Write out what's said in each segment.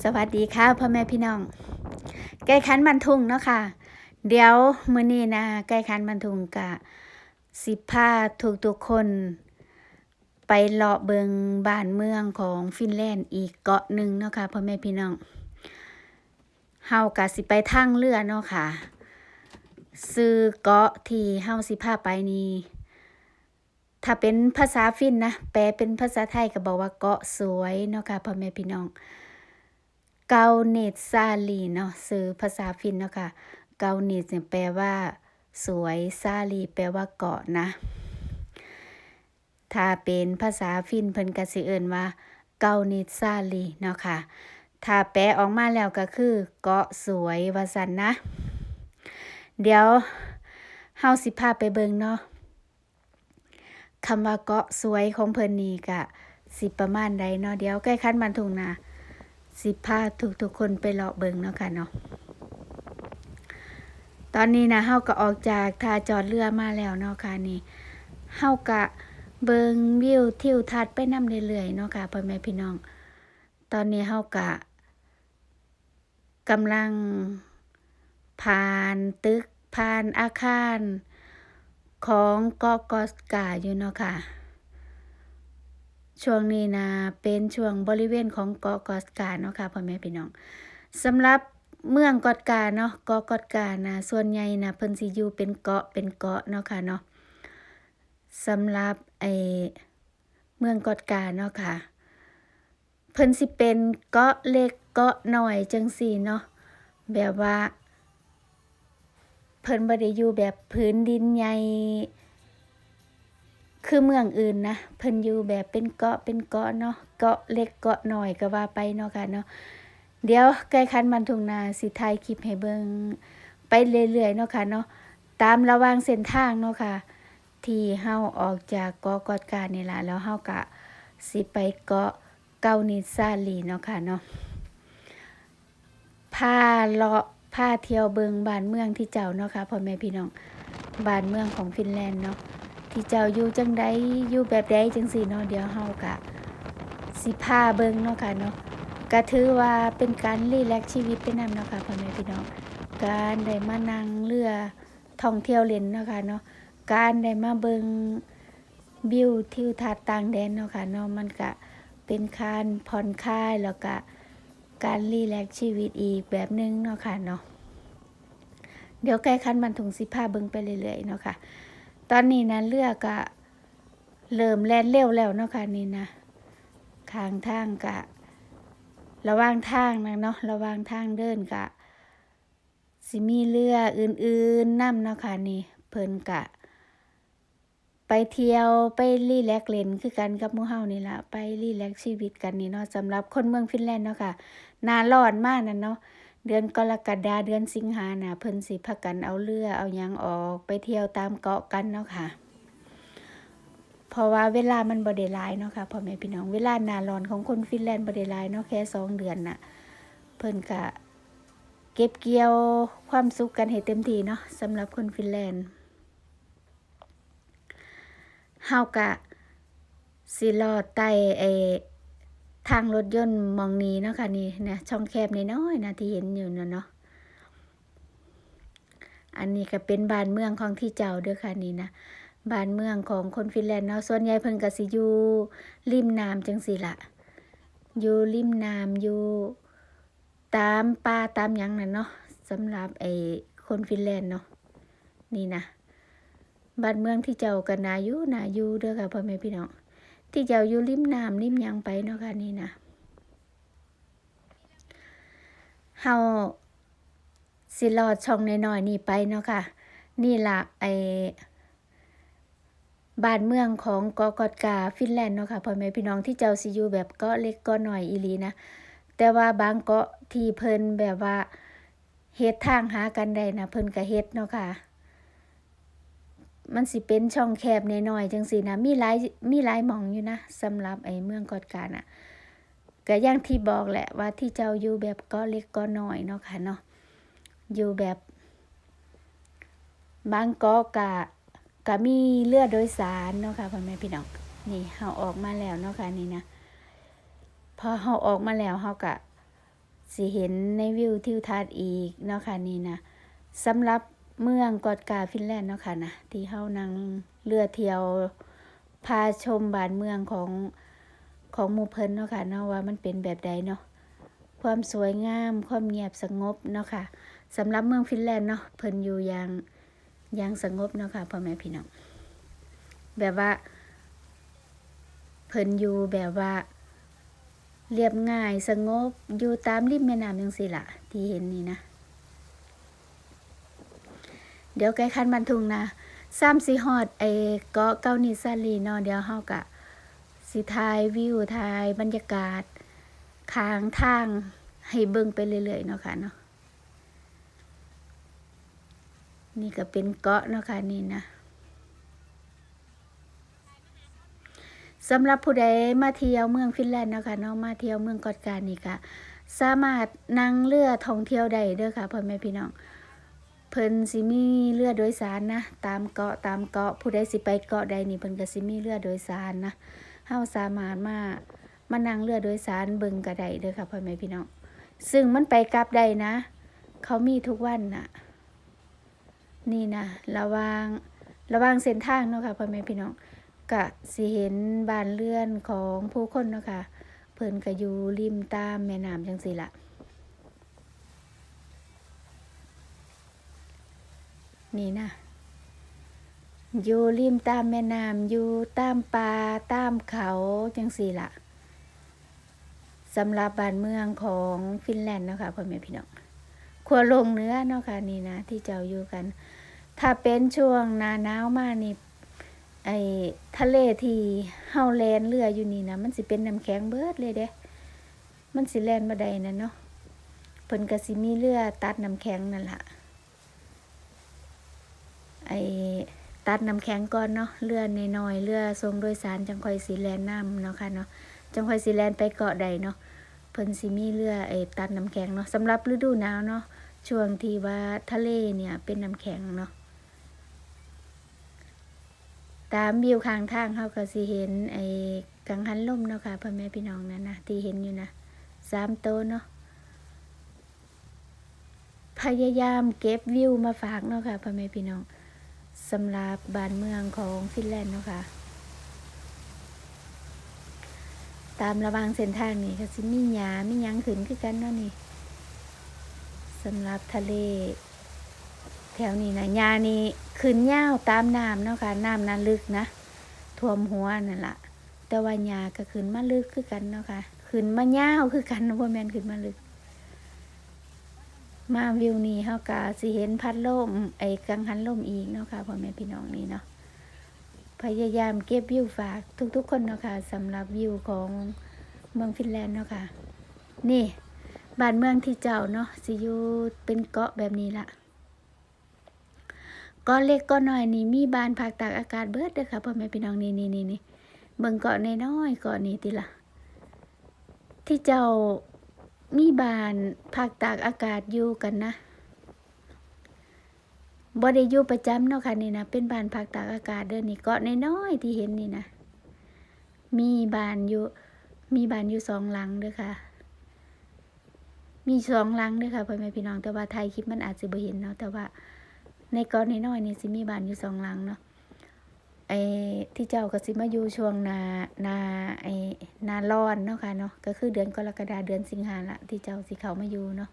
สวัสดีค่ะพ่อแม่พี่น้อง ไก่ขันบันทุงเนาะค่ะ เดี๋ยวมื้อนี้นะไก่ขันบันทุงกะสิพาทุกทุกคน ไปเลาะเบิงบ้านเมืองของฟินแลนด์อีกเกาะหนึ่งเนาะค่ะพ่อแม่พี่น้องเฮากะสิไปทางเรือเนาะค่ะ ซื้อเกาะที่เฮาสิพาไปนี้ถ้าเป็นภาษาฟินนะแปลเป็นภาษาไทยก็บอกว่าเกาะสวยเนาะค่ะพ่อแม่พี่น้อง เกาเนตซาลีเนาะซื้อภาษาฟินเนาะค่ะ เกาเนตเนี่ยแปลว่า สวยซาลีแปลว่าเกาะนะ ถ้าเป็นภาษาฟินเพิ่นก็สิเอิ้นว่า เกาเนตซาลีเนาะค่ะ ถ้าแปลออกมาแล้วก็คือ เกาะสวยว่าซั่นนะ เดี๋ยวเฮาสิพาไปเบิ่งเนาะคำว่าเกาะสวยของเพิ่นนี่ก็สิประมาณใดเนาะเดี๋ยวใกล้คันบันทุงนา สิพาทุกทุกๆคนไปเลาะเบิงเนาะค่ะเนาะตอนนี้นะเฮาก็ออกจากท่าจอดเรือมาแล้วเนาะค่ะนี่เฮาก็เบิงวิวทิวทัศน์ไปนำเรื่อยๆเนาะค่ะพ่อแม่พี่น้อง ตอนนี้เฮาก็กำลังผ่านตึกผ่านอาคารของกกสกาอยู่เนาะค่ะ ช่วงนี้นะเป็นช่วงบริเวณของเกาะกอสกาเนาะค่ะพ่อแม่พี่น้องสำหรับเมืองกอสกาเนาะเกาะกอสกานะส่วนใหญ่นะเพิ่นสิอยู่เป็นเกาะเป็นเกาะเนาะค่ะเนาะสำหรับไอเมืองกอสกาเนาะค่ะเพิ่นสิเป็นเกาะเล็กเกาะน้อยจังซี่เนาะแบบว่า เพิ่นบ่ได้อยู่แบบพื้นดินใหญ่ คือเมืองอื่นนะเพิ่นอยู่แบบเป็นเกาะเป็นเกาะเนาะเกาะเล็กเกาะหน้อยก็ว่าไปเนาะค่ะเนาะเดี๋ยวใกล้คันมันทุงนาสิถ่ายคลิปให้เบิงไปเรื่อยๆเนาะค่ะเนาะตามระว่างเส้นทางเนาะค่ะที่เฮาออกจากเกาะกอดกานี่ล่ะแล้วเฮาก็สิไปเกาะเกานิซาลีเนาะค่ะเนาะพาเลาะพาเที่ยวเบิงบ้านเมืองที่เจ้าเนาะค่ะพ่อแม่พี่น้องบ้านเมืองของฟินแลนด์เนาะ ที่เจ้าอยู่จังใดอยู่แบบใดจังสี่เนาะเดี๋ยวเฮากะสิพาเบิ่งเนาะค่ะเนาะก็ถือว่าเป็นการรีแลกชีวิตไปนำเนาะค่ะพ่อแม่พี่น้องการได้มานั่งเรือท่องเที่ยวเล่นเนาะค่ะเนาะการได้มาเบิ่งวิวทิวทัศน์ต่างแดนเนาะค่ะเนาะมันก็เป็นการผ่อนคลายแล้วก็การรีแลกชีวิตอีกแบบหนึงเนาะค่ะเนาะเดี๋ยวใกล้คันมันถุงสิพาเบิ่งไปเรื่อยๆเนาะค่ะ ตอนนี้นะเรือกก็เริ่มแล่นเร็วแล้วเนาะค่ะนี่นะข้างทางกะ ระว่างทางนะเนาะระว่างทางเดินกะสิมีเรืออื่นๆนำเนาะค่ะนี่เพิ่นกะ ไปเที่ยวไปรีแลกเล่นคือกันกับมู่เฮานี่ละไปรีแลกชีวิตกันนี่เนาะสำหรับคนเมืองฟินแลนด์เนาะค่ะนาร้อนมากนั่นเนาะ เดือนกรกฎาเดือนสิงหาน่ะเพิ่นสิพากันเอาเรือเอายังออกไปเที่ยวตามเกาะกันเนาะค่ะ เพราะว่าเวลามันบ่ได้หลายเนาะค่ะพ่อแม่พี่น้องเวลาหน้าร้อนของคนฟินแลนด์บ่ได้หลายเนาะแค่สองเดือนน่ะ เพิ่นก็เก็บเกี่ยวความสุขกันให้เต็มที่เนาะสำหรับคนฟินแลนด์เฮาก็สิรอดใต้ไอ้ ทางรถยนต์มองนี้เนาะค่ะนี่นะช่องแคบน้อยๆนะที่เห็นอยู่นะเนาะอันนี้ก็เป็นบ้านเมืองของที่เจ้าเด้อค่ะนี่นะบ้านเมืองของคนฟินแลนด์เนาะส่วนใหญ่เพิ่นก็สิอยู่ริมน้ำจังซี่ล่ะอยู่ริมน้ำอยู่ตามป่าตามหยังนั่นเนาะสำหรับไอ้คนฟินแลนด์เนาะนี่นะบ้านเมืองที่เจ้าก็น่าอยู่นาอยู่เด้อค่ะพ่อแม่พี่น้อง ที่เจ้าอยู่ริมน้ำริมยังไปเนาะค่ะนี่นะเฮาสิรอดช่องน้อยๆนี่ไปเนาะค่ะ นี่ละไอบ้านเมืองของกาะกอดกาฟินแลนด์เนาะค่ะพ่อแม่พี่น้องที่เจ้าสิอยู่แบบเกาะเล็กเกาะน้อยอีลีนะแต่ว่าบางเกาะที่เพิ่นแบบว่าเฮ็ดทางหากันได้นะเพิ่นก็เฮ็ดเนาะค่ะ มันสิเป็นช่องแคบน้อยๆจังซี่นะมีหลายมีหลายมองอยู่นะสำหรับไอ้เมืองกอดกาน่ะก็อย่างที่บอกแหละว่าที่เจ้าอยู่แบบก็เล็กก็น้อยเนาะค่ะเนาะอยู่แบบบางกาะกะก็มีเรือโดยสารเนาะค่ะพ่อแม่พี่น้องนี่เฮาออกมาแล้วเนาะค่ะนี่นะพอเฮาออกมาแล้วเฮาก็สิเห็นในวิวทิวทัศน์อีกเนาะค่ะนี่นะสำหรับ เมืองกอดกาฟินแลนด์เนาะค่ะนะที่เฮานั่งเรือเที่ยวพาชมบ้านเมืองของของหมู่เพิ่นเนาะค่ะเนาะว่ามันเป็นแบบใดเนาะความสวยงามความเงียบสงบเนาะค่ะสำหรับเมืองฟินแลนด์เนาะเพิ่นอยู่อย่างอย่างสงบเนาะค่ะพ่อแม่พี่น้องแบบว่า เพิ่นอยู่แบบว่า เรียบง่ายสงบอยู่ตามริมแม่น้ำจังซี่ล่ะที่เห็นนี่นะ เดี๋ยวใกล้คันบันทุงนะซ้ำสิฮอดไอ้เกาะเกานิซาลีนาะเดี๋ยวเฮากะสิถ่ายวิวถ่ายบรรยากาศข้างทางให้เบิ่งไปเรื่อยๆเนาะค่ะเนาะนี่ก็เป็นเกาะเนาะค่ะนี่นะสำหรับผู้ใดมาเที่ยวเมืองฟินแลนด์เนาะคะเนาะมาเที่ยวเมืองกอดการนี่ก็สามารถนั่งเรือท่องเที่ยวได้เด้อค่ะพ่อแม่พี่น้อง เพิ่นสิมีเรือโดยสารนะ ตามเกาะตามเกาะผู้ใดสิไปเกาะใดนี่เพิ่นก็สิมีเรือโดยสารนะเฮาสามารถมามานั่งเรือโดยสารเบิ่งก็ได้เด้อค่ะพ่อแม่พี่น้องซึ่งมันไปกลับได้นะ เขามีทุกวันน่ะ นี่นะระวางระวางเส้นทางเนาะค่ะพ่อแม่พี่น้องกะสิเห็นบ้านเรือนของผู้คนเนาะค่ะเพิ่นก็อยู่ริมตามแม่น้ำจังซี่ละ นี่นะอยู่ริมตามแม่น้ำอยู่ตามป่าตามเขาจังซี่ละสำหรับบ้านเมืองของฟินแลนด์เนาะค่ะพ่อแม่พี่น้องขัวลงเนื้อเนาะค่ะนี่นะที่เจ้าอยู่กัน ถ้าเป็นช่วงหนาหนาวมานี่ไอ้ทะเลที่เฮาแลนเรืออยู่นี่นะมันสิเป็นน้ำแข็งเบิดเลยเด้ มันสิแลนบ่ได้นั่นเนาะเพิ่นก็สิมีเรือตัดน้ำแข็งนั่นล่ะ ไอ้ตัดน้ำแข็งก่อนเนาะเรือนน้อยๆเรือทรงโดยสารจังคอยสิแลนน้ำเนาะค่ะเนาะจังคอยสิแลนไปเกาะใดเนาะเพิ่นสิมีเรือไอ้ตัดน้ำแข็งเนาะสำหรับฤดูหนาวเนาะช่วงที่ว่าทะเลเนี่ยเป็นน้ำแข็งเนาะตามวิวข้างทางเขาก็สิเห็นไอ้กังหันลมเนาะค่ะพ่อแม่พี่น้องนั่นนะที่เห็นอยู่นะสามโตวเนาะพยายามเก็บวิวมาฝากเนาะค่ะพ่อแม่พี่น้อง สำหรับบ้านเมืองของฟินแลนด์เนาะค่ะ ตามระวางเส้นทางนี่ก็สิมีหญ้ามียังขึ้นคือกันเนาะนี่สำหรับทะเล แถวนี้นะยานี่ขึ้นยาวตามน้ำเนาะค่ะน้ำนั้นลึกนะท่วมหัวนั่นละแต่ว่ายาก็ขึ้นมาลึกคือกันเนาะค่ะขึ้นมายาวคือกันนะพ่อแม่นขึ้นมาลึก มาวิวนี้เฮากะสิเห็นพัดลมไอ้กังหันลมอีกเนาะค่ะพ่อแม่พี่น้องนี่เนาะพยายามเก็บวิวฝากทุกๆ คนเนาะค่ะสำหรับวิวของเมืองฟินแลนด์เนาะค่ะ นี่บ้านเมืองที่เจ้าเนาะสิอยู่เป็นเกาะแบบนี้ละเกาะเล็กเกาะน้อยนี่มีบ้านพักตากอากาศเบิดเด้อค่ะพ่อแม่พี่น้องนี่นี่นี่นี่เบิ่งเกาะน้อยๆเกาะนี้ติละที่เจ้า มีบานพักตากอากาศอยู่กันนะบ่ได้อยู่ประจำเนาะค่ะนี่นะเป็นบานพักตากอากาศเด้อนี่เกาะน้อยๆที่เห็นนี่นะมีบานอยู่มีบานอยู่สองหลังเด้อค่ะ มีสองหลังเด้อค่ะพ่อแม่พี่น้องแต่ว่าไทยคลิปมันอาจจะบ่เห็นเนาะแต่ว่าในเกาะน้อยๆนี่สิมีบานอยู่สองหลังเนาะ ไอ้ที่เจ้าก็สิมาอยู่ช่วงนานาไอ้นาร้อนเนาะค่ะเนาะก็คือเดือนกรกฎาเดือนสิงหาละที่เจ้าสิเขามาอยู่เนาะ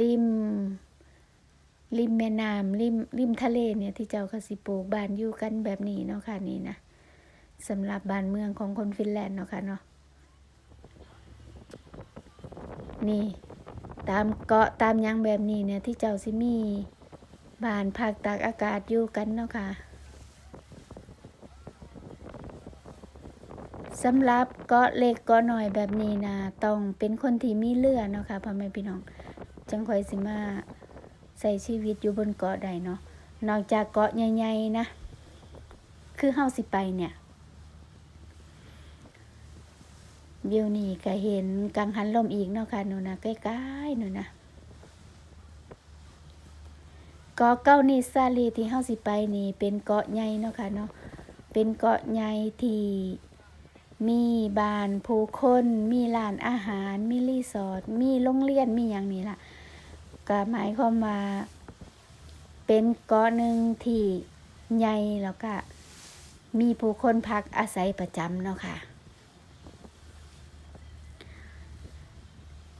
ริมริมแม่น้ำริมริมทะเลเนี่ยที่เจ้าก็สิปลูกบ้านอยู่กันแบบนี้เนาะค่ะนี่นะสำหรับบ้านเมืองของคนฟินแลนด์เนาะค่ะเนาะนี่ ตามเกาะตามยังแบบนี้เนี่ยที่เจ้าสิมีบานพักตากอากาศอยู่กันเนาะค่ะสำหรับเกาะเล็กเกาะหน้อยแบบนี้นะต้องเป็นคนที่มีเรือเนาะค่ะพ่อแม่พี่น้องจังคอยสิมาใส่ชีวิตอยู่บนเกาะได้เนาะนอกจากเกาะใหญ่ๆนะ คือเฮาสิไปเนี่ย วิวนี่ก็เห็นกังหันลมอีกเนาะค่ะหนูนะใกล้ๆหนูนะเกาะเก้านิซาลีที่เฮาสิไปนี่เป็นเกาะใหญ่เนาะค่ะเนาะเป็นเกาะใหญ่ที่มีบ้านผู้คน มีร้านอาหาร มีรีสอร์ทมีโรงเรียนมีอย่างนี้ล่ะก็หมายความว่าเป็นเกาะหนึ่งที่ใหญ่แล้วก็มีผู้คนพักอาศัยประจำเนาะค่ะ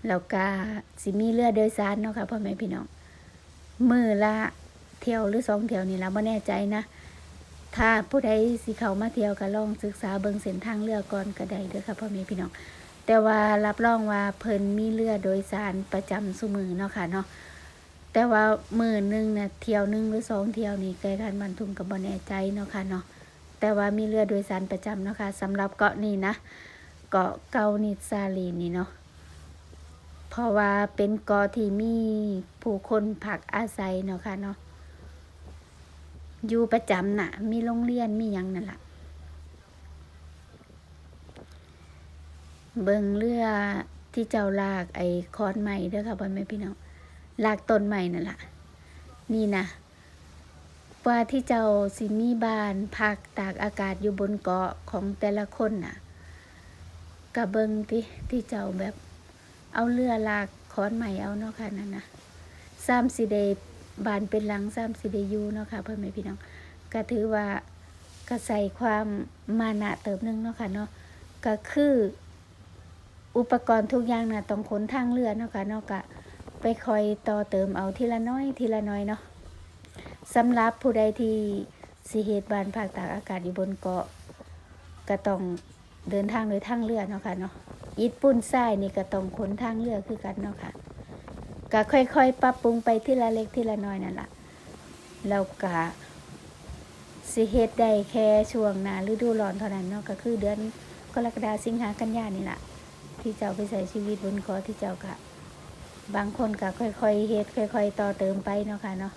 แล้วก็สิมีเรือโดยสารเนาะค่ะพ่อแม่พี่น้องมือละเที่ยวหรือสองเที่ยวนี่ละไม่แน่ใจนะ ถ้าผู้ใดสิเขามาเที่ยวก็ลองศึกษาเบิ่งเส้นทางเรือก่อนก็ได้เด้อค่ะพ่อแม่พี่น้องแต่ว่ารับรองว่าเพิ่นมีเรือโดยสารประจำสุมือเนาะค่ะเนาะแต่ว่ามือหนึ่งน่ะเที่ยวหนึ่งหรือสองเที่ยวนี่ไกลกันบันทุมกับบ่แน่ใจเนาะค่ะเนาะแต่ว่ามีเรือโดยสารประจำเนาะค่ะสำหรับเกาะนี้นะ เกาะเกานิซาลีนี่เนาะ เพราะว่าเป็นเกาะที่มีผู้คนพักอาศัยเนาะค่ะเนาะอยู่ประจำน่ะ มีโรงเรียนมียังนั่นล่ะ เบิงเรือที่เจ้าลากไอ้คอนใหม่เด้อค่ะพ่อแม่พี่น้องลากต้นใหม่นั่นล่ะ นี่นะว่าที่เจ้าสิมีบ้านพักตากอากาศอยู่บนเกาะของแต่ละคนน่ะกะเบิงที่ที่เจ้าแบบ เอาเรือลากคอนใหม่เอาเนาะค่ะนั่นนะซ้ำสิเดบานเป็นหลังซ้ำสิเดยูเนาะค่ะพ่อแม่พี่น้องก็ถือว่าก็ใส่ความมานะเติมนึงเนาะค่ะเนาะก็คืออุปกรณ์ทุกอย่างน่ะต้องขนทางเรือเนาะค่ะเนาะกะไปคอยต่อเติมเอาทีละน้อยทีละน้อยเนาะสำหรับผู้ใดที่สิเหตุบานภาคตากอากาศอยู่บนเกาะก็ต้องเดินทางโดยทางเรือเนาะค่ะเนาะ อิฐปุ้นทรายนี่ก็ต้องขนทางเรือกคือกันเนาะค่ะก็ค่อยๆ ปรับปรุงไปทีละเล็กทีละน้อยนั่นแหละแล้วก็สิเหตุได้แค่ช่วงหนาฤดูร้อนเท่านั้นเนาะก็คือเดือนกรกฎาสิงหากันยานี่แหละที่เจ้าไปใช้ชีวิตบนเกาะที่เจ้ากะบางคนก็ค่อยๆเฮ็ดค่อย ๆ ต่อเติมไปเนาะค่ะเนาะ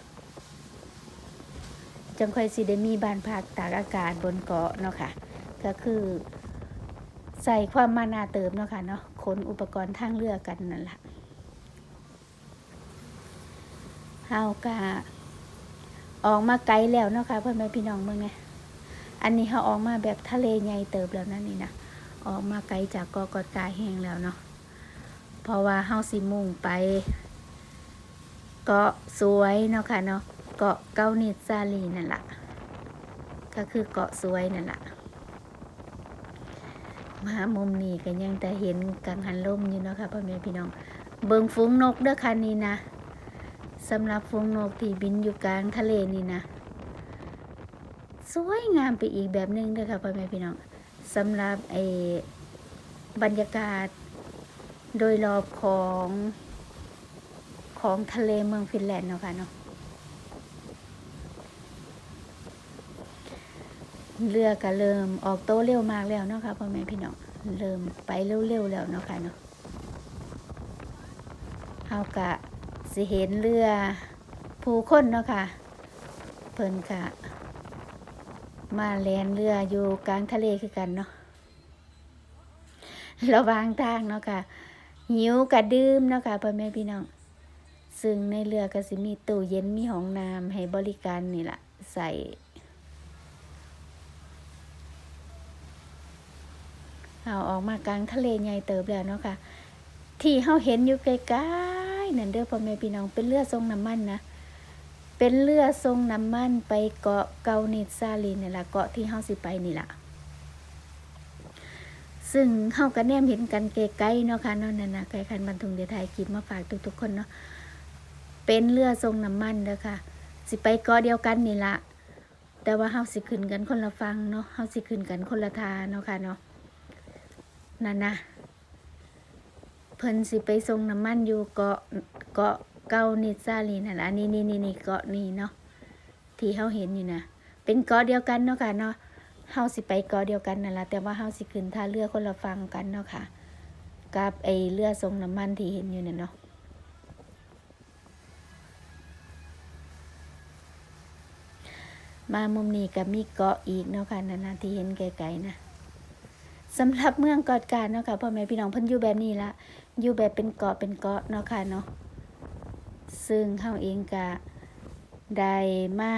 จังค่อยสิได้มีบ้านพักตากอากาศบนเกาะเนาะค่ะ ก็คือ ใส่ความมานาเติมเนาะค่ะเนาะขนอุปกรณ์ทางเรือกันนั่นแหละเฮากะออกมาไกลแล้วเนาะค่ะพ่อแม่พี่น้องเมืองไงอันนี้เฮาออกมาแบบทะเลใหญ่เติบแล้วนะนี่นะออกมาไกลจากเกาะกอดกาแห้งแล้วเนาะเพราะว่าเฮาสิมุ่งไป เกาะสวยเนาะค่ะเนาะเกาะเกานิดซาลีนั่นแหละก็คือเกาะสวยนั่นแหละ มามุมนี้ก็ยังแต่เห็นกังหันลมอยู่เนาะค่ะพ่อแม่พี่น้อง เบิงฝูงนกเด้อค่ะนี่นะสำหรับฝูงนกที่บินอยู่กลางทะเลนี่นะ สวยงามไปอีกแบบหนึงเด้อค่ะพ่อแม่พี่น้องสำหรับไอ้บรรยากาศ โดยรอบของของทะเลเมืองฟินแลนด์เนาะค่ะเนาะ เรือก็เริ่มออกโตเร็วมากแล้วเนาะค่ะพ่อแม่พี่น้องเริ่มไปเร็วๆแล้วเนาะค่ะเนาะเฮากะสิเห็นเรือผู้คนเนาะค่ะ เพิ่นกะมาแลนเรืออยู่กลางทะเลคือกันเนาะระวางทางเนาะค่ะหิวกะดื่มเนาะค่ะพ่อแม่พี่น้องซึ่งในเรือก็สิมีตู้เย็นมีห้องน้ำให้บริการนี่แหละใส่ เอาออกมากลางทะเลใหญ่เติบแล้วเนาะค่ะ ที่เฮาเห็นอยู่ไกลๆนั่นเด้อพ่อแม่พี่น้องเป็นเรือทรงน้ำมันนะเป็นเรือทรงน้ำมันไปเกาะเกาเนซาลินนี่ละเกาะที่เฮาสิไปนี่ละซึ่งเฮาก็แนมเห็นกันไกลๆเนาะค่ะเนาะนั่นน่ะไกลคันบันทุงเดยวไทยคลิปมาฝากทุกๆคนเนาะเป็นเรือทรงน้ำมันเด้อค่ะ สิไปเกาะเดียวกันนี่ละแต่ว่าเฮาสิขึ้นกันคนละฟังเนาะเฮาสิขึ้นกันคนละทาเนาะค่ะเนาะ นั่นนะเพิ่นสิไปส่งน้ำมันอยู่เกาะเกาะเกานิซาลีนั่นล่ะนี่นี่นี่นี่เกาะนี่เนาะที่เฮาเห็นอยู่นะเป็นเกาะเดียวกันเนาะค่ะเนาะเฮาสิไปเกาะเดียวกันนั่นละแต่ว่าเฮาสิขึ้นท่าเรือคนละฟังกันเนาะค่ะ กับไอเรือทรงน้ำมันที่เห็นอยู่นั่นเนาะมามุมนี้ก็มีเกาะอีกเนาะค่ะนั่นนะที่เห็นไกลๆนะ สำหรับเมืองกาะการเนาะค่ะพ่อแม่พี่น้องเพิ่นอยู่แบบนี้ละอยู่แบบเป็นเกาะเป็นเกาะเนาะค่ะเนาะซึ่งเฮาเองก็ได้มา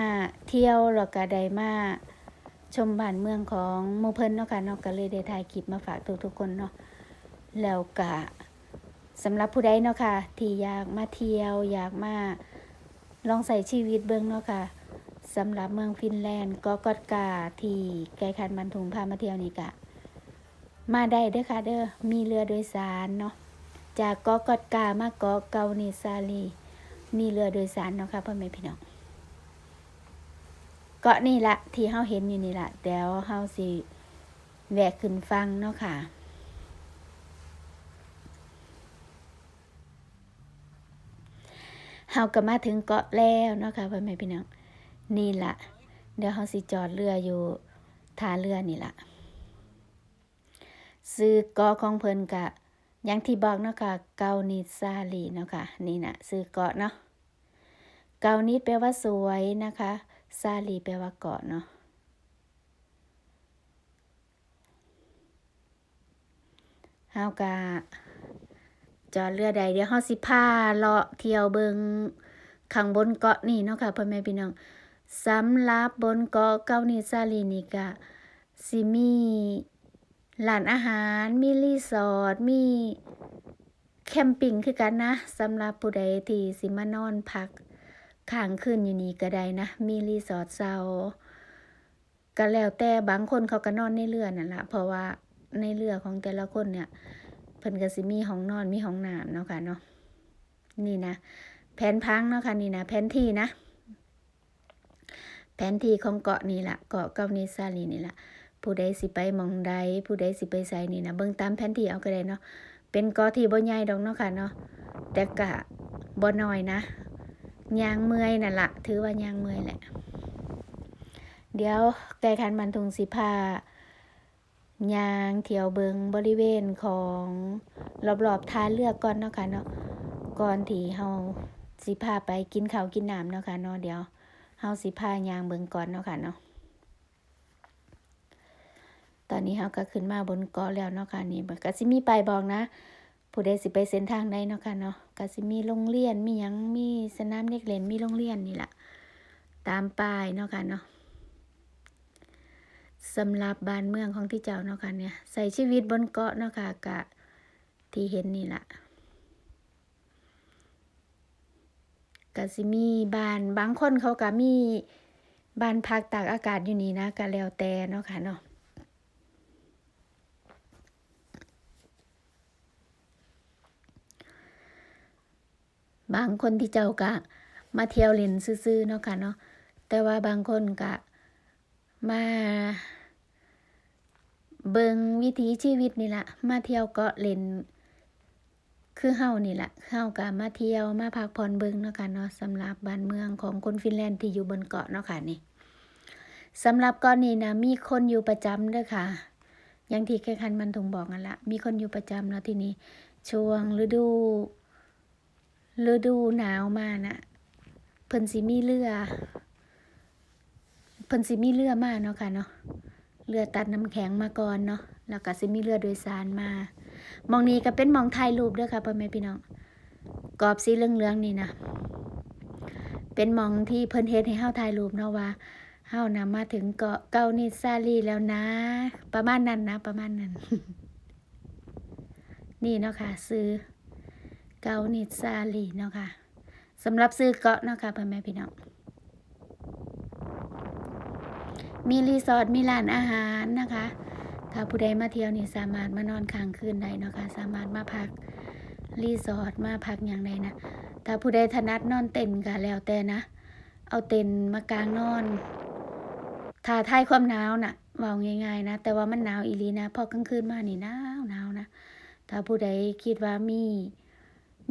เที่ยวแล้วก็ได้มาชมบ้านเมืองของหมู่เพิ่นเนาะค่ะเนาะก็เลยได้ถ่ายคลิปมาฝากทุกๆคนเนาะแล้วก็สำหรับผู้ใดเนาะค่ะที่อยากมาเที่ยวอยากมาลองใส่ชีวิตเบิ่งเนาะค่ะสำหรับเมืองฟินแลนด์ก็กอดกาที่ไกลคันบันทุงพามาเที่ยวนี่กะ มาได้เด้อค่ะเด้อมีเรือโดยสารเนาะจากเกาะกอดกามาเกาะเกาเนซาลีมีเรือโดยสารเนาะค่ะพ่อแม่พี่น้องเกาะนี่ละที่เฮาเห็นอยู่นี่ละเดี๋ยวเฮาสิแวะขึ้นฟังเนาะค่ะเฮาก็มาถึงเกาะแล้วเนาะค่ะพ่อแม่พี่น้องนี่ละเดี๋ยวเฮาสิจอดเรืออยู่ท่าเรือนี่ละ ซื้อกาะของเพิ่นกะอย่างที่บอกเนาะค่ะเกานิดซาลีเนาะค่ะนี่นะซื้อเกาะเนาะเกานิดแปลว่าสวยนะคะซาลีแปลว่าเกาะเนาะเฮากะจอดเรือใดเดี๋ยวเฮาสิพาเลาะเที่ยวเบิงข้างบนเกาะนี่เนาะค่ะพ่อแม่พี่น้องสำหรับบนเกาะเกานิซาลีนี่กะสิมี ร้านอาหาร มีรีสอร์ท มีแคมปิ้งคือกันนะสำหรับผู้ใดที่สิมานอนพักค้างคืนอยู่นี่ก็ได้นะ มีรีสอร์ทเซาก็แล้วแต่บางคนเขาก็นอนในเรือนั่นแหละเพราะว่าในเรือของแต่ละคนเนี่ยเพิ่นก็สิมีห้องนอนมีห้องน้ำเนาะค่ะเนาะนี่นะแผนพังเนาะค่ะนี่นะแผนที่นะ แผนที่ของเกาะนี่แหละเกาะเกานิซาลีนี่แหละ ผู้ใดสิไปมองใดผู้ใดสิไปไสนี่นะเบิ่งตามแผนที่เอาก็ได้เนาะเป็นกาะที่บ่ใหญ่ดอกเนาะค่ะเนาะแต่กะบ่น้อยนะยางเมื่อยนั่นละถือว่ายางเมื่อยแหละ เดี๋ยวไก่คันมันทุงสิพายางเที่ยวเบิงบริเวณของรอบๆท่าเรือก่อนเนาะค่ะเนาะก่อนที่เฮาสิพาไปกินข้าวกินน้ำเนาะค่ะเนาะเดี๋ยวเฮาสิพายางเบิงก่อนเนาะค่ะเนาะ ตอนนี้เฮาก็ขึ้นมาบนเกาะแล้วเนาะค่ะนี่ก็สิมีป้ายบอกนะ ผู้ใดสิไปเส้นทางใดเนาะค่ะเนาะก็สิมีโรงเรียนมีหยังมีสนามเด็กเล่นมีโรงเรียนนี่ล่ะตามป้ายเนาะค่ะเนาะสำหรับบ้านเมืองของที่เจ้าเนาะค่ะเนี่ยใส่ชีวิตบนเกาะเนาะค่ะกะที่เห็นนี่แหละกะสิมีบ้านบางคนเขาก็มีบ้านพักตากอากาศอยู่นี่นะกะแล้วแต่เนาะค่ะเนาะ บางคนที่เจ้ากะมาเที่ยวเล่นซื่อๆเนาะค่ะเนาะแต่ว่าบางคนกะมาเบิงวิถีชีวิตนี่แหละมาเที่ยวเกาะเล่นคือเฮานี่แหละเฮากะมาเที่ยวมาพักผ่อนเบิงเนาะค่ะเนาะสำหรับบ้านเมืองของคนฟินแลนด์ที่อยู่บนเกาะเนาะค่ะนี่สำหรับเกาะนี้นะมีคนอยู่ประจำเด้อค่ะอย่างที่แค่คันมันถุงบอกกันละมีคนอยู่ประจำเนาะที่นี่ช่วงฤดู ฤดูหนาวมานะเพิ่นสิมีเรือเพิ่นสิมีเรือมาเนาะค่ะเนาะเรือตัดน้ำแข็งมาก่อนเนาะแล้วก็สิมีเรือโดยสารมามองนี้ก็เป็นมองถ่ายรูปเด้อค่ะพ่อแม่พี่น้องกรอบสีเหลืองๆนี่นะเป็นมองที่เพิ่นเฮ็ดให้เฮาถ่ายรูปเนาะว่าเฮานำมาถึงเกาะเกานิซาลีแล้วนะ ประมาณนั้นนะ ประมาณนั้น นี่เนาะค่ะซื้อ เกาหนิซาลีเนาะค่ะสำหรับซื้อเกาะเนาะค่ะพ่อแม่พี่น้องมีรีสอร์ทมีร้านอาหารนะคะ ถ้าผู้ใดมาเที่ยวนี่สามารถมานอนค้างคืนได้เนาะคะสามารถมาพักรีสอร์ทมาพักอย่างใดนะถ้าผู้ใดถนัดนอนเต็นท์ก็แล้วแต่นะ เอาเต็นท์มากางนอนถ้าทายความหนาวน่ะเว่าง่ายๆนะ แต่ว่ามันหนาวอีลีนะพอกลางคืนมานี่หนาวหนาวนะ ถ้าผู้ใดคิดว่ามี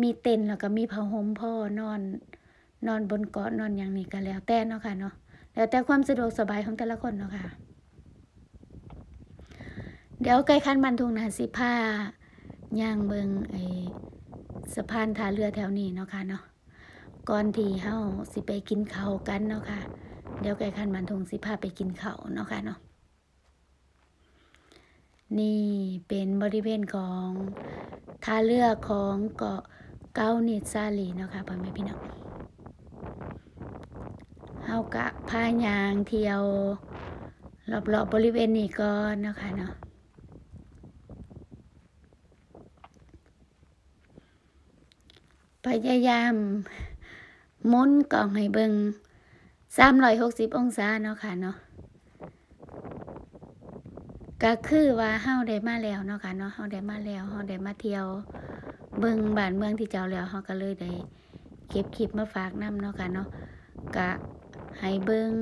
มีเต็นท์แล้วก็มีผ้าห่มพ่อนอน นอนบนเกาะนอนอย่างนี้ก็แล้วแต่เนาะค่ะเนาะแล้วแต่ความสะดวกสบายของแต่ละคนเนาะค่ะ เดี๋ยวใกล้คันมันทุงนะสิผ้าย่างเบิงไอสะพานท่าเรือแถวนี้เนาะค่ะเนาะก่อนที่เฮาสิไปกินข้าวกันเนาะค่ะ เดี๋ยวใกล้คันมันทุงสิพาไปกินข้าวเนาะค่ะเนาะนี่เป็นบริเวณของท่าเรือของเกาะ เก้าเนตซาลีเนาะค่ะพ่อแม่พี่น้องเฮากะพายางเที่ยวรอบๆบบริเวณนี้ก่อนเนาะคะเนาะพยายามมุนกล่องให้เบิง360องศาเนาะค่ะเนาะก็คือว่าเฮาได้มาแล้วเนาะค่ะเนาะเฮาได้มาแล้วเฮาได้มาเที่ยว เบิ่งบ้านเมืองที่เจ้าแล้วเฮาก็เลยได้เก็บคลิปมาฝากนํเนาะค่ะเนาะก็ให้เบิ่ง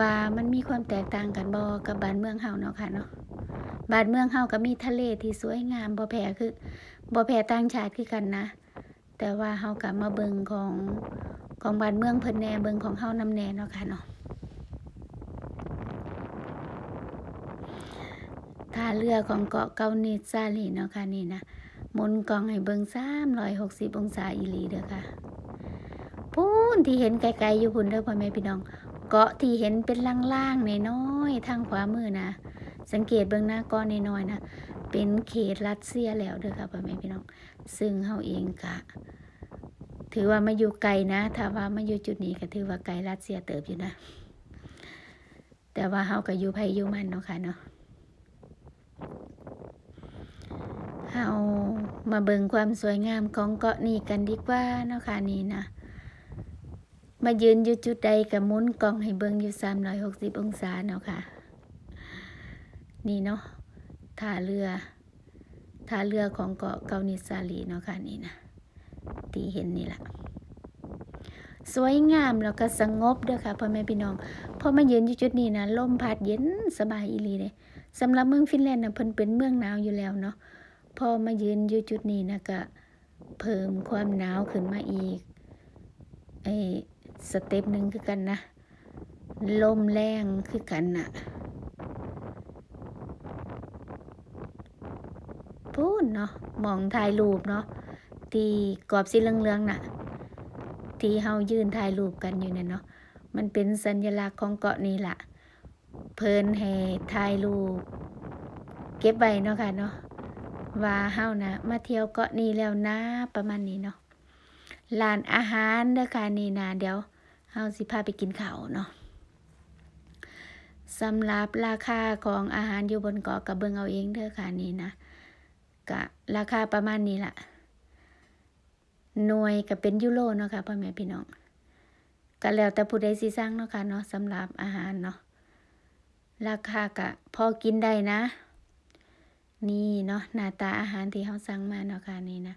ว่ามันมีความแตกต่างกันบ่กับบ้านเมืองเฮาเนาะค่ะเนาะบ้านเมืองเฮาก็มีทะเลที่สวยงามบ่แพ้คือบ่แพ้ต่างชาติคือกันนะ แต่ว่าเฮาก็มาเบิ่งของของบ้านเมืองเพิ่นแหน่เบิ่งของเฮานำแหน่เนาะค่ะเนาะท่าเรือของเกาะเกาเนซาลีเนาะค่ะนี่นะ มุนกล้องให้เบิ่ง360อยหกสิบองศาอีลีเด้อค่ะพูนที่เห็นไกลๆอยู่พุ่นเด้อพ่อแม่พี่น้อง เกาะที่เห็นเป็นล่างๆน้อยทางขวามือนะ สังเกตเบิงหน้าก้อนน้อยๆนะ เป็นเขตรัสเซียแล้วเด้อค่ะพ่อแม่พี่น้อง ซึ่งเฮาเองกะ ถือว่ามาอยู่ไกลนะ ถ้าว่ามาอยู่จุดนี้ก็ถือว่าไกลรัสเซียเติบอยู่นะ แต่ว่าเฮาก็อยู่ไผอยู่มันเนาะค่ะเนาะ เฮามาเบิ่งความสวยงามของเกาะนี้กันดีกว่าเนาะค่ะนี่นะ มายืนอยู่จุดใดก็หมุนกล้องให้เบิ่งอยู่ 360 องศาเนาะค่ะ นี่เนาะท่าเรือท่าเรือของเกาะเกานิซาลีเนาะค่ะนี่นะที่เห็นนี่แหละสวยงามแล้วก็สงบเด้อค่ะพ่อแม่พี่น้องพอมายืนอยู่จุดนี้นะลมพัดเย็นสบายอีหลีเลยสำหรับเมืองฟินแลนด์นะเพิ่นเป็นเมืองหนาวอยู่แล้วเนาะ พอมายืนอยู่จุดนี้นะก็เพิ่มความหนาวขึ้นมาอีกไอ้สเต็ปหนึ่งคือกันนะลมแรงคือกันน่ะพูนเนาะมองถ่ายรูปเนาะที่กรอบสีเหลืองๆน่ะ ที่เฮายืนถ่ายรูปกันอยู่เนี่ยเนาะมันเป็นสัญลักษณ์ของเกาะนี้ล่ะ เพิ่นให้ถ่ายรูป เก็บไว้เนาะค่ะเนาะ ว่าเฮานะมาเที่ยวเกาะนี้แล้วนะประมาณนี้เนาะร้านอาหารเด้อค่ะนี่นะเดี๋ยวเฮาสิพาไปกินข้าวเนาะสำหรับราคาของอาหารอยู่บนเกาะกับเบิงเอาเองเด้อค่ะนี่นะกะราคาประมาณนี้ละหน่วยก็เป็นยูโรเนาะค่ะพ่อแม่พี่น้องก็แล้วแต่ผู้ใดสิสั่งเนาะค่ะเนาะสำหรับอาหารเนาะราคาก็พอกินได้นะ นี่เนาะหน้าตาอาหารที่เขาสั่งมาเนาะค่ะนี่นะ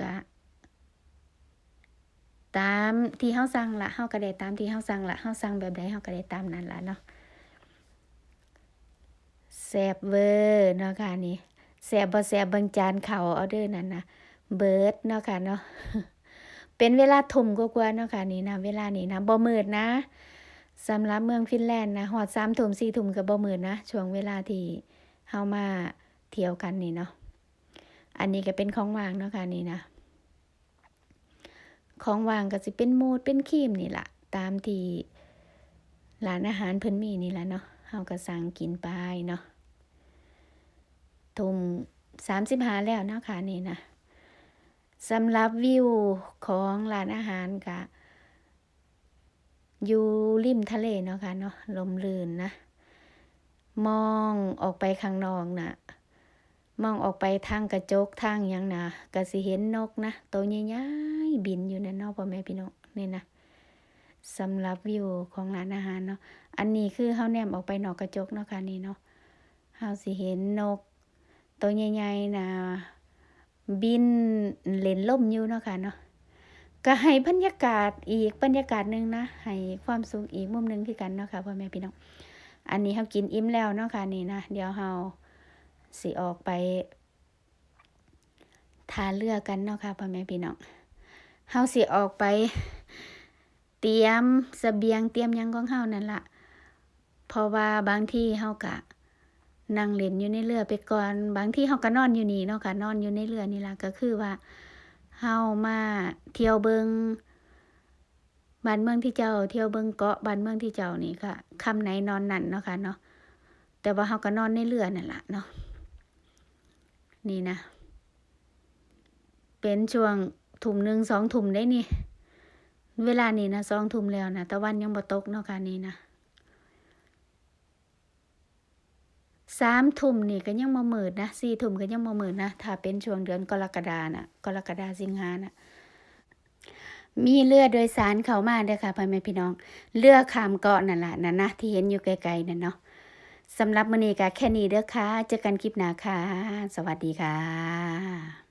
กะตามที่เขาสั่งละเขาก็ได้ตามที่เขาสั่งละเขาสั่งแบบใดเขาก็ได้ตามนั้นละเนาะแซ่บเวอร์เนาะค่ะนี่แซ่บบ่แซ่บเบิ่งจานเขาวเอาเด้อนั่นนะเบิร์ดเนาะค่ะเนาะเป็นเวลาทุ่มกว่าๆเนาะค่ะนี่นะเวลานี้นะบ่มืดนะสำหรับเมืองฟินแลนด์นะฮอด3ทุ่ม4ทุ่มก็บ่มืดนะช่วงเวลาที่ เฮามาเที่ยวกันนี่เนาะ อันนี้ก็เป็นของวางเนาะค่ะนี่นะ ของวางก็สิเป็นมูดเป็นครีมนี่แหละตามที่ร้านอาหารเพิ่นมีนี่แหละเนาะเฮาก็สั่งกินไปเนาะทุ่ม35แล้วเนาะค่ะนี่นะสำหรับวิวของร้านอาหารก็อยู่ริมทะเลเนาะค่ะเนาะลมลื่นนะ มองออกไปข้างนอกน่ะมองออกไปทางกระจกทางยังนะก็สิเห็นนกนะตัวใหญ่ๆบินอยู่นั่นนาะพ่อแม่พี่น้องนี่นะสำหรับวิวของร้านอาหารเนาะอันนี้คือเฮาแนมออกไปนอกกระจกเนาะค่ะนี่เนาะเฮาสิเห็นนก ตัวใหญ่ๆนะบินเล่นล่มอยู่เนาะค่ะเนาะก็ให้บรรยากาศอีกบรรยากาศหนึ่งนะให้ความสุขอีกมุมหนึ่งคือกันเนาะค่ะพ่อแม่พี่น้อง อันนี้เขากินอิ่มแล้วเนาะค่ะนี่นะเดี๋ยวเราสิออกไปทาเรือกกันเนาะค่ะพ่อแม่พี่น้องเฮาสิออกไป เตรียมเสบียงเตรียมยังของเฮานั่นละเพราะว่าบางที่เฮากะนั่งเล่นอยู่ในเรือไปก่อน บางที่เฮาก็นอนอยู่นี่เนาะค่ะนอนอยู่ในเรือนี่ล่ะก็คือว่าเฮามาเที่ยวเบิง บ้านเมืองที่เจ้าเที่ยวเบิ่งเกาะบ้านเมืองที่เจ้านี่ค่ะคำไหนนอนนั่นเนาะค่ะเนาะแต่ว่าเฮาก็นอนในเรือนั่นละเนาะนี่นะ เป็นช่วงทุ่มหนึ่งสองทุ่มได้นี่ เวลานี่นะสองทุ่มแล้วนะตะวันยังบ่ตกเนาะค่ะนี่นะสามทุ่มนี่ก็ยังมามืดนะสี่ทุ่มก็ยังมามืดนะถ้าเป็นช่วงเดือนกรกฎาน่ะกรกฎาสิงหาน่ะ มีเรือโดยสารเข้ามาเด้อค่ะพ่อแม่พี่น้อง เรือข้ามเกาะนั่นแหละนั่นนะที่เห็นอยู่ไกลๆนั่นเนาะสำหรับมื้อนี้ก็แค่นี้เด้อค่ะ เจอกันคลิปหน้าค่ะ สวัสดีค่ะ